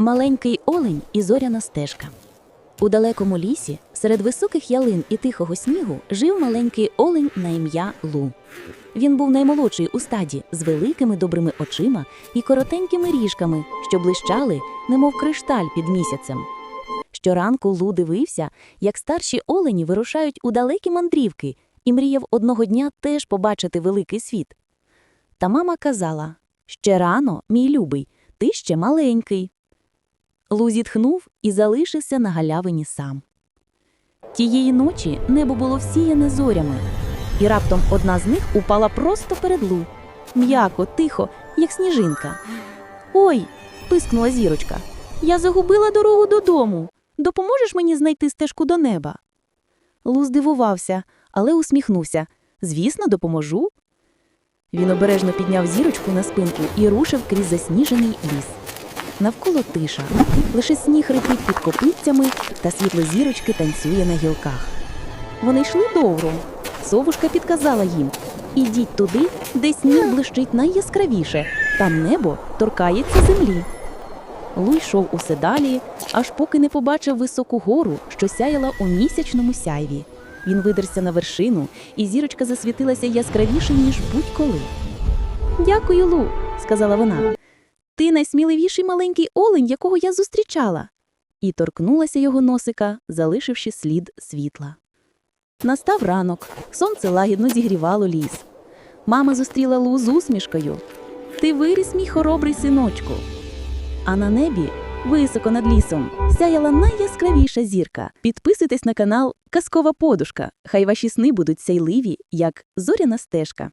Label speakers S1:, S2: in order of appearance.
S1: Маленький олень і зоряна стежка. У далекому лісі, серед високих ялин і тихого снігу, жив маленький олень на ім'я Лу. Він був наймолодший у стаді з великими добрими очима і коротенькими ріжками, що блищали, немов кришталь під місяцем. Щоранку Лу дивився, як старші олені вирушають у далекі мандрівки, і мріяв одного дня теж побачити великий світ. Та мама казала: Ще рано, мій любий, ти ще маленький. Лу зітхнув і залишився на галявині сам. Тієї ночі небо було всіяне зорями, і раптом одна з них упала просто перед Лу. М'яко, тихо, як сніжинка. Ой, пискнула зірочка. Я загубила дорогу додому. Допоможеш мені знайти стежку до неба? Лу здивувався, але усміхнувся. Звісно, допоможу. Він обережно підняв зірочку на спинку і рушив крізь засніжений ліс. Навколо тиша, лише сніг рипить під копитцями та світло зірочки танцює на гілках. Вони йшли довго. Совушка підказала їм: ідіть туди, де сніг блищить найяскравіше, там небо торкається землі. Лу йшов усе далі, аж поки не побачив високу гору, що сяяла у місячному сяйві. Він видерся на вершину, і зірочка засвітилася яскравіше, ніж будь-коли. Дякую, Лу, сказала вона. Ти найсміливіший маленький олень, якого я зустрічала. І торкнулася його носика, залишивши слід світла. Настав ранок, сонце лагідно зігрівало ліс. Мама зустріла Лу з усмішкою. Ти виріс, мій хоробрий синочку. А на небі, високо над лісом, сяяла найяскравіша зірка. Підписуйтесь на канал Казкова подушка. Хай ваші сни будуть сяйливі, як зоряна стежка.